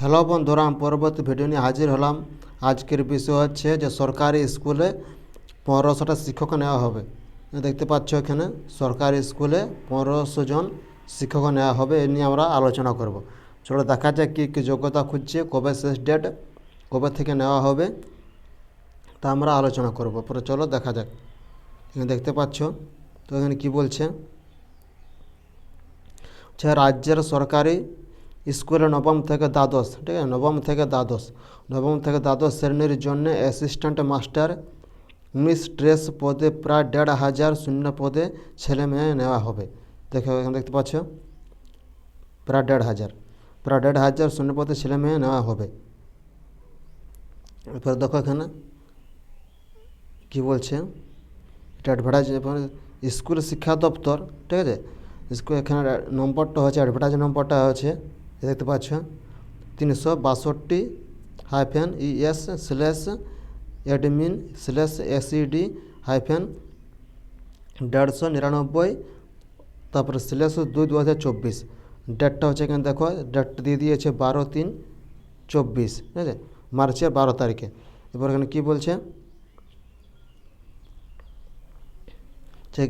Hello বন্ধুরা, আমি পরবর্তী ভিডিও নিয়ে হাজির হলাম। আজকের বিষয় হচ্ছে যে সরকারি স্কুলে পনেরোশোটা শিক্ষক নেওয়া হবে। দেখতে পাচ্ছ এখানে, সরকারি স্কুলে পনেরোশো জন শিক্ষক নেওয়া হবে, এ নিয়ে আমরা আলোচনা করব। চলো দেখা যাক কী কী যোগ্যতা খুঁজছে, কবে শেষ ডেট কবে থেকে নেওয়া হবে, তা আমরা আলোচনা করব। পরে চলো দেখা যাক। এখানে দেখতে পাচ্ছ, তো এখানে কী বলছে? রাজ্যের সরকারি স্কুলে নবম থেকে দ্বাদশ, ঠিক আছে? নবম থেকে দ্বাদশ। নবম থেকে দ্বাদশ শ্রেণির জন্য অ্যাসিস্ট্যান্ট মাস্টার মিস্ট্রেস পদে প্রায় দেড় হাজার শূন্য পদে ছেলে মেয়ে নেওয়া হবে। দেখো এখানে দেখতে পাচ্ছ? প্রায় দেড় হাজার। প্রায় দেড় হাজার শূন্য পদে ছেলে মেয়ে নেওয়া হবে। এরপর দেখো এখানে কী বলছে? এটা অ্যাডভার্টাইজ স্কুল শিক্ষা দপ্তর, ঠিক আছে? স্কুল এখানে নম্বরটা হচ্ছে অ্যাডভার্টাইজ নম্বরটা হচ্ছে দেখতে পাচ্ছ? তিনশো বাষট্টি hyphen ES slash admin slash ACD hyphen দেড়শো নিরানব্বই, তারপরে স্ল্যাশ দুই দু হাজার চব্বিশ ডেটটা হচ্ছে এখানে দেখো ডেটটা দিয়ে দিয়েছে বারো তিন চব্বিশ, ঠিক আছে? মার্চের বারো তারিখে। এবার এখানে কী বলছে? যে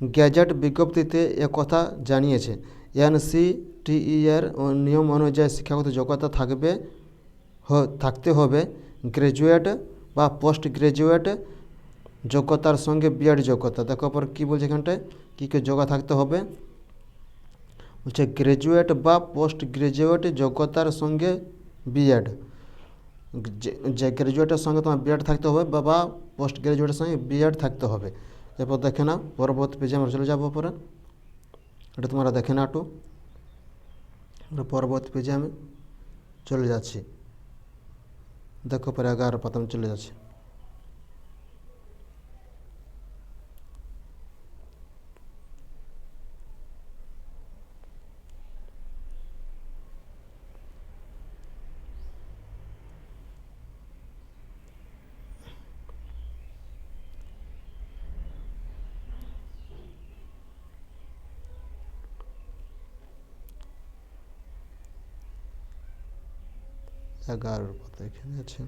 গ্যাজেট বিজ্ঞপ্তিতে একথা জানিয়েছে। এনসিটিই এর নিয়ম অনুযায়ী শিক্ষাগত যোগ্যতা থাকবে থাকতে হবে। গ্র্যাজুয়েট বা পোস্ট গ্র্যাজুয়েট যোগ্যতার সঙ্গে বিএড যোগ্যতা। দেখো পর কী বলছে এখানটায়? কী কী যোগ্যতা থাকতে হবে? বলছে গ্র্যাজুয়েট বা পোস্ট গ্র্যাজুয়েট যোগ্যতার সঙ্গে বিএড। যে গ্র্যাজুয়েটের সঙ্গে তোমার বিএড থাকতে হবে বা পোস্ট গ্র্যাজুয়েটের সঙ্গে বিএড থাকতে হবে। এরপর দেখে না পরবর্তী পেজে আমরা চলে যাব পরে এটা তোমরা দেখে না একটু। পরবর্তী পেজে আমি চলে যাচ্ছি। দেখো পরে এগারো পাতা আমি চলে যাচ্ছি। এগারোর পাতা এখানে আছে।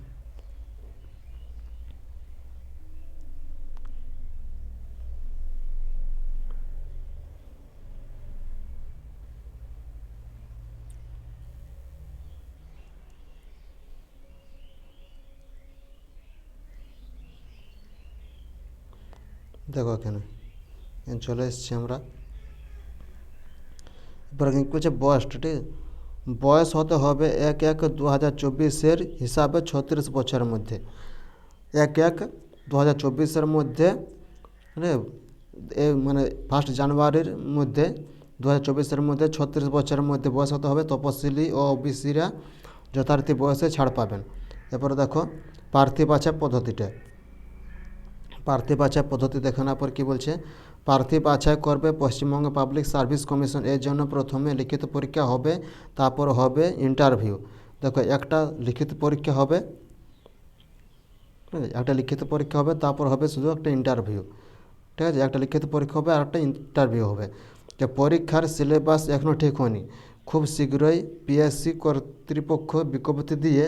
দেখো এখানে। চলে এসেছি আমরা। এবার এখানে কি বলছে বয়স ঠিক আছে? বয়স হতে হবে এক এক দু হাজার চব্বিশের হিসাবে ছত্রিশ বছরের মধ্যে। এক এক দু হাজার চব্বিশের মধ্যে মানে এ মানে ফার্স্ট জানুয়ারির মধ্যে দু হাজার চব্বিশের মধ্যে ছত্রিশ বছরের মধ্যে বয়স হতে হবে। তপশিলি ও ওবিসিরা যথারীতি বয়সে ছাড় পাবেন। এরপরে দেখো প্রার্থী পদ্ধতিটা। প্রার্থী পদ্ধতি দেখানোর পর কী বলছে? প্রার্থী বাছাই করবে পশ্চিমবঙ্গ পাবলিক সার্ভিস কমিশন এর জন্য প্রথমে লিখিত পরীক্ষা হবে, তারপর হবে ইন্টারভিউ দেখো, একটা লিখিত পরীক্ষা হবে, ঠিক আছে? একটা লিখিত পরীক্ষা হবে, তারপর হবে শুধু একটা ইন্টারভিউ ঠিক আছে? একটা লিখিত পরীক্ষা হবে আর একটা ইন্টারভিউ হবে। যে পরীক্ষার সিলেবাস এখনও ঠিক হয়নি। খুব শীঘ্রই পিএসসি কর্তৃপক্ষ বিজ্ঞপ্তি দিয়ে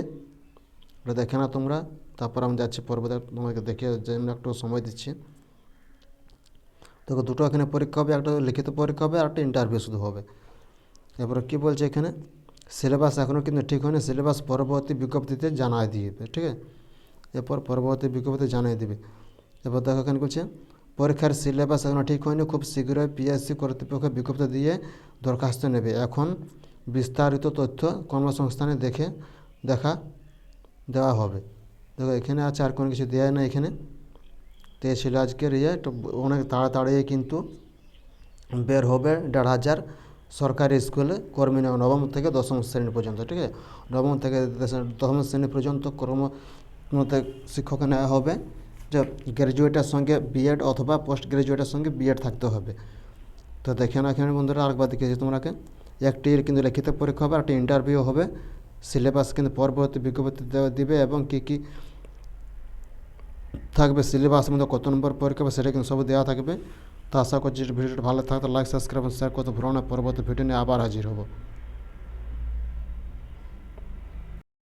ওটা দেখে না তোমরা, তারপর আমি যাচ্ছি পরবর্তী তোমাকে দেখে একটু সময় দিচ্ছি। দেখো দুটো এখানে পরীক্ষা হবে, একটা লিখিত পরীক্ষা হবে আর একটা ইন্টারভিউ শুধু হবে। এরপরে কী বলছে এখানে? সিলেবাস এখনও কিন্তু ঠিক হয়নি সিলেবাস পরবর্তী বিজ্ঞপ্তিতে জানাই দিবে, ঠিক আছে? এরপর পরবর্তী বিজ্ঞপ্তিতে জানিয়ে দেবে। এরপর দেখো এখানে বলছে, পরীক্ষার সিলেবাস এখনও ঠিক হয়নি, খুব শীঘ্রই পিএসসি কর্তৃপক্ষ বিজ্ঞপ্তি দিয়ে দরখাস্ত নেবে। এখন বিস্তারিত তথ্য কর্মসংস্থানে দেখে দেখা দেওয়া হবে। দেখো এখানে আছে আর কোনো কিছু দেওয়া নেই এখানে। তো ছিল আজকের ইয়ে অনেক তাড়াতাড়ি কিন্তু বের হবে দেড় হাজার সরকারি স্কুলে কর্মী নেওয়া, নবম থেকে দশম শ্রেণি পর্যন্ত, ঠিক আছে? নবম থেকে দশম শ্রেণি পর্যন্ত কর্ম শিক্ষক নেওয়া হবে, যে গ্র্যাজুয়েটের সঙ্গে বিএড অথবা পোস্ট গ্র্যাজুয়েটের সঙ্গে বিএড থাকতে হবে। তো দেখে না এখানে বন্ধুরা আরেকবার দেখিয়েছি তোমরাকে একটি কিন্তু লিখিত পরীক্ষা হবে আর একটা ইন্টারভিউ হবে। সিলেবাস কিন্তু পরবর্তী বিজ্ঞপ্তি দিবে এবং কী কী থাকবে সিলেবাস মধ্যে কত নম্বর পরীক্ষা হবে সেটা কিন্তু সব দেওয়া থাকবে। তো আশা করছি ভিডিওটা ভালো থাকতো লাইক সাবস্ক্রাইব শেয়ার করতে ভ্রমণের পরবর্তী ভিডিও নিয়ে আবার হাজির হব।